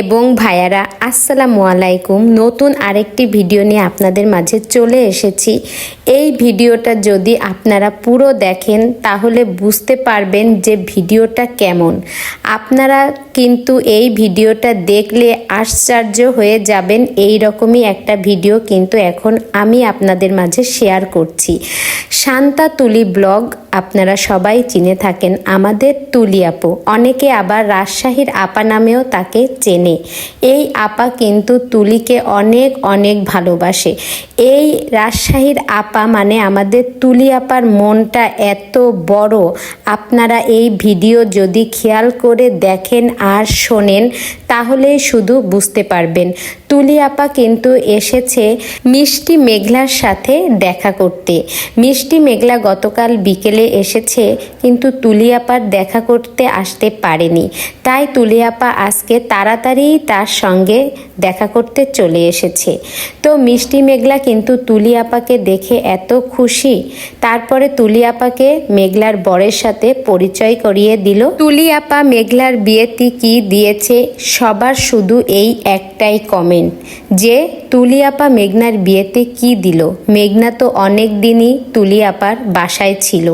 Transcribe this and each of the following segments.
এবং ভাইয়ারা, আসসালামু আলাইকুম। নতুন আরেকটি ভিডিও নিয়ে আপনাদের মাঝে চলে এসেছি। এই ভিডিওটা যদি আপনারা পুরো দেখেন, তাহলে বুঝতে পারবেন যে ভিডিওটা কেমন। আপনারা কিন্তু এই ভিডিওটা দেখলে আশ্চর্য হয়ে যাবেন, এই রকমই একটা ভিডিও কিন্তু এখন আমি আপনাদের মাঝে শেয়ার করছি। শান্তা তুলি ব্লগ আপনারা সবাই চিনে থাকেন, আমাদের তুলি আপু। অনেকে আবার রাজশাহীর আপা নামেও তাকে চেনে। এই আপা কিন্তু তুলিকে অনেক অনেক ভালোবাসে। এই রাজশাহীর আপা মানে আমাদের তুলি আপার মনটা এত বড়। আপনারা এই ভিডিও যদি খেয়াল করে দেখেন আর শোনেন তাহলেই শুধু বুঝতে পারবেন। তুলি আপা কিন্তু এসেছে মিষ্টি মেঘলার সাথে দেখা করতে। মিষ্টি মেঘলা গতকাল বিকেলে এসেছে, কিন্তু তুলি আপার দেখা করতে আসতে পারেনি। তাই তুলি আপা আজকে তাড়াতাড়ি তার সঙ্গে দেখা করতে চলে এসেছে। তো মিষ্টি মেঘলা কিন্তু তুলি আপাকে দেখে এত খুশি। তারপরে তুলি আপাকে মেঘলার বরের সাথে পরিচয় করিয়ে দিল। তুলি আপা মেঘলার বিয়েতে কি দিয়েছে সবার শুধু এই একটাই কমেন্ট যে তুলি আপা মেঘনার বিয়েতে কি দিল। মেঘনা তো অনেক দিনই তুলি আপার বাসায় ছিল।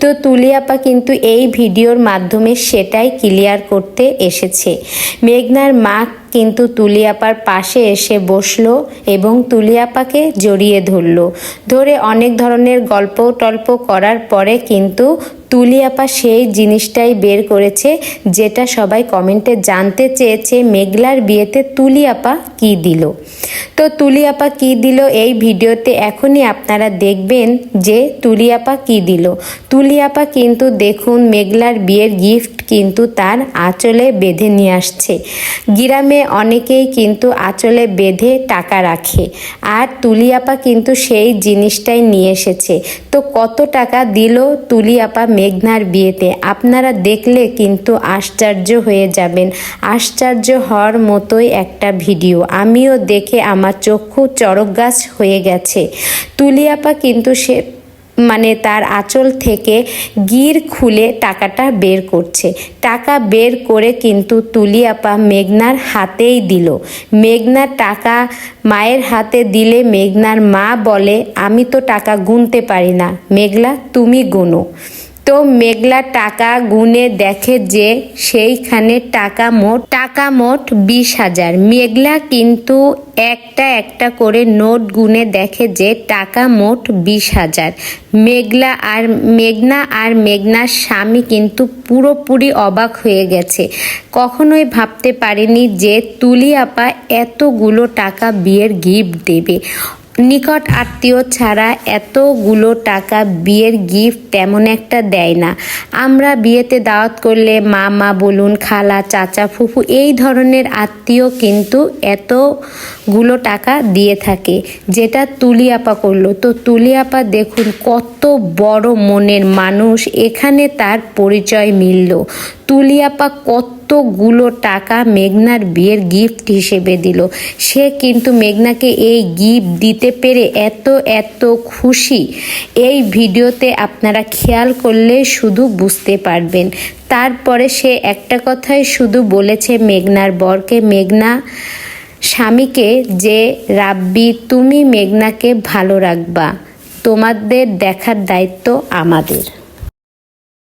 তো তুলি আপা কিন্তু এই ভিডিওর মাধ্যমে সেটাই ক্লিয়ার করতে এসেছে। মেঘনার মা কিন্তু তুলিয়াপার পাশে এসে বসল এবং তুলিয়াপাকে জড়িয়ে ধরলো। ধরে অনেক ধরনের গল্প টল্প করার পরে কিন্তু তুলিয়াপা সেই জিনিসটাই বের করেছে যেটা সবাই কমেন্টে জানতে চেয়েছে মেঘলার বিয়েতে তুলিয়াপা কি দিল। তো তুলিয়াপা কি দিল এই ভিডিওতে এখনই আপনারা দেখবেন যে তুলিয়াপা কি দিল। তুলিয়াপা কিন্তু দেখুন মেঘলার বিয়ের গিফট কিন্তু তার আঁচলে বেঁধে নিয়ে আসছে। গ্রামে অনেকেই কিন্তু আঁচলে বেঁধে টাকা রাখে। আর তুলিয়াপা কিন্তু সেই জিনিসটাই নিয়ে এসেছে। তো কত টাকা দিল তুলিয়াপা মেঘনার বিয়েতে? আপনারা দেখলে কিন্তু আশ্চর্য হয়ে যাবেন। আশ্চর্য হওয়ার মতোই একটা ভিডিও। আমিও দেখে আমার চক্ষু চড়ক গাছ হয়ে গেছে। তুলিয়াপা কিন্তু সে মানে তার আঁচল থেকে গির খুলে টাকাটা বের করছে। টাকা বের করে কিন্তু তুলিয়াপা মেঘনার হাতেই দিল। মেঘনার টাকা মায়ের হাতে দিলে মেঘনার মা বলে, আমি তো টাকা গুনতে পারি না। মেঘলা, তুমি গুনো। তো মেঘলা টাকা গুনে দেখে যে সেইখানে টাকা মোট টাকা মোট বিশ হাজার। মেঘলা কিন্তু একটা একটা করে নোট গুনে দেখে যে টাকা মোট বিশ হাজার। মেঘলা আর, মেঘনা আর মেঘনার স্বামী কিন্তু পুরোপুরি অবাক হয়ে গেছে। কখনোই ভাবতে পারেনি যে তুলি আপা এতগুলো টাকা বিয়ের গিফট দেবে। নিকট আত্মীয় ছাড়া এতগুলো টাকা বিয়ের গিফট তেমন একটা দেয় না। আমরা বিয়েতে দাওয়াত করলে মা মা বলুন, খালা, চাচা, ফুফু এই ধরনের আত্মীয় কিন্তু এতগুলো টাকা দিয়ে থাকে, যেটা তুলি আপা করল। তো তুলি আপা দেখুন কত বড় মনের মানুষ, এখানে তার পরিচয় মিলল। তুলিয়াপা কতগুলো টাকা মেঘনার বিয়ের গিফট হিসেবে দিল? সে কিন্তু মেঘনাকে এই গিফট দিতে পেরে এত এত খুশি। এই ভিডিওতে আপনারা খেয়াল করলে শুধু বুঝতে পারবেন। তারপরে সে একটা কথাই শুধু বলেছে মেঘনার বরকে, মেঘনা, স্বামীকে যে, রাব্বি, তুমি মেঘনাকে ভালো রাখবা। তোমাদের দেখার দায়িত্ব আমাদের।